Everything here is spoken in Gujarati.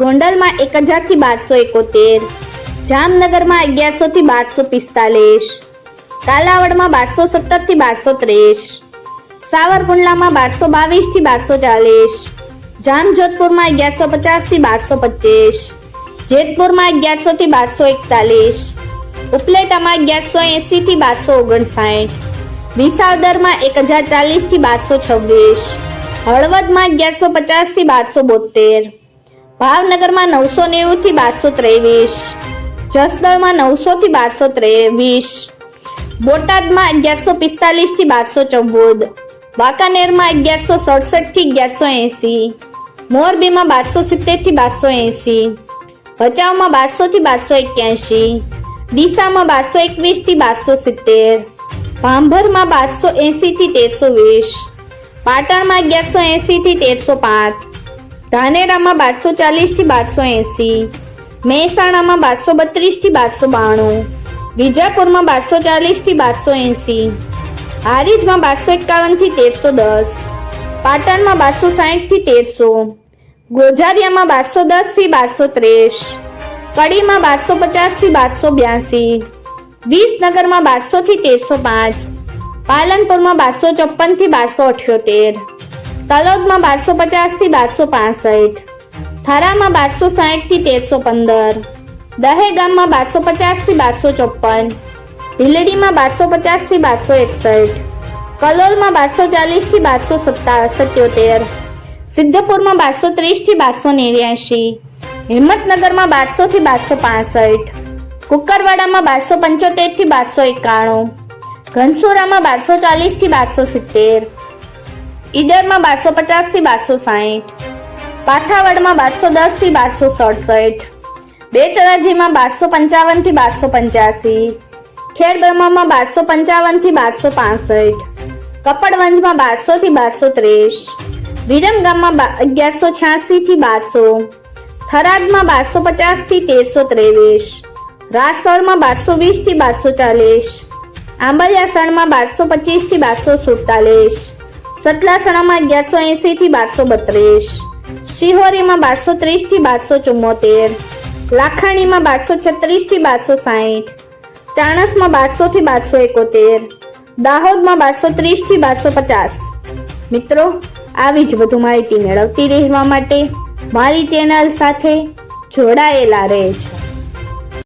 ગોંડલમાં એક હજારથી બારસો એકોતેર, જામનગરમાં અગિયારસો થી બારસો પિસ્તાલીસ કાલાવડમાં બારસો સત્તરથી બારસો ત્રીસ, સાવરકુંડલામાં બારસો બાવીસથી બારસો ચાલીસ, જામજોધપુરમાં અગિયારસો પચાસથી બારસો પચીસ, જેતપુરમાં અગિયારસો થી બારસો એકતાલીસ, ઉપલેટામાં અગિયારસો એસી થી બારસો ઓગણસાઠ, વિસાવદરમાં એક હજાર ચાલીસથી બારસો છવ્વીસ, હળવદમાં અગિયારસો પચાસથી બારસો બોતેર ભાવનગરમાં નવસો નેવું થી બારસો ત્રેવીસ. જસદણમાં નવસો થી બારસો ત્રેવીસ. બોટાદમાં અગિયારસો પિસ્તાલીસથી બારસો ચૌદ. વાંકાનેરમાં અગિયારસો સડસઠથી અગિયારસો એસી. મોરબીમાં બારસો સિત્તેરથી બારસો એસી. ભચાઉમાં બારસો થી બારસો એક્યાસી ડીસામાં બારસો એકવીસથી બારસો સિત્તેર. ભાંભરમાં બારસો એસી થી તેરસો વીસ. પાટણમાં અગિયારસો એસી થી તેરસો પાંચ. ધાનેરામાં બારસો ચાલીસથી બારસો એસી, મહેસાણામાં બારસો બત્રીસથી બારસો બાણું, વિજાપુરમાં બારસો ચાલીસથી બારસો એસી, હારીજમાં બારસો એકાવનથી તેરસો દસ, પાટણમાં બારસો સાઠથી તેરસો ગોઝારિયામાં બારસો દસથી બારસો ત્રીસ, કડીમાં બારસો પચાસથી બારસો બ્યાસી, વિસનગરમાં બારસો થી તેરસો પાંચ, પાલનપુરમાં બારસો ચોપનથી બારસો અઠ્યોતેર તલોદમાં બારસો પચાસથી બારસો પાસઠ, થરામાં બારસો સાઠથી તેરસો પંદર દહેગામમાં બારસો પચાસથી બારસો ચોપન, ભીલડીમાં બારસો પચાસથી બારસો એકસઠ, કલોલમાં બારસો ચાલીસથી બારસો સત્તા સત્યોતેર, સિદ્ધપુરમાં બારસો ત્રીસથી બારસો નેવ્યાશી, હિંમતનગરમાં બારસો થી બારસો પાસઠ, કુકરવાડામાં બારસો પંચોતેરથી બારસો એકાણું, ઘનસુરામાં બારસો ચાલીસથી બારસો સિત્તેર ઈડરમાં બારસો પચાસથી બારસો સાહીઠ. પાઠાવડમાં બારસો દસથી બારસો સડસઠ. બેચરાજીમાં બારસો પંચાવનથી બારસો પંચ્યાસી. ખેડબ્રહ્મામાં બારસો પંચાવનથી બારસો પાસઠ. કપડવંજમાં બારસો થી બારસો ત્રીસ. વિરમગામમાં અગિયારસો છ્યાસી થી બારસો. થરાદમાં બારસો પચાસથી તેરસો ત્રેવીસ. રાસોળમાં બારસો વીસથી બારસો ચાલીસ. આંબલિયાસણમાં બારસો પચીસથી બારસો સુડતાલીસ. સતલાસણામાં અગિયારસો એસી થી બારસો બત્રીસ. શિહોરીમાં બારસો ત્રીસથી બારસો ચુમ્મોતેર. લાખાણીમાં બારસો છત્રીસથી બારસો સાહીઠ. ચાણસમાં બારસો થી બારસો એકોતેર. દાહોદમાં બારસો ત્રીસથી બારસો પચાસ. મિત્રો, આવી જ વધુ માહિતી મેળવતી રહેવા માટે મારી ચેનલ સાથે જોડાયેલા રહેજો.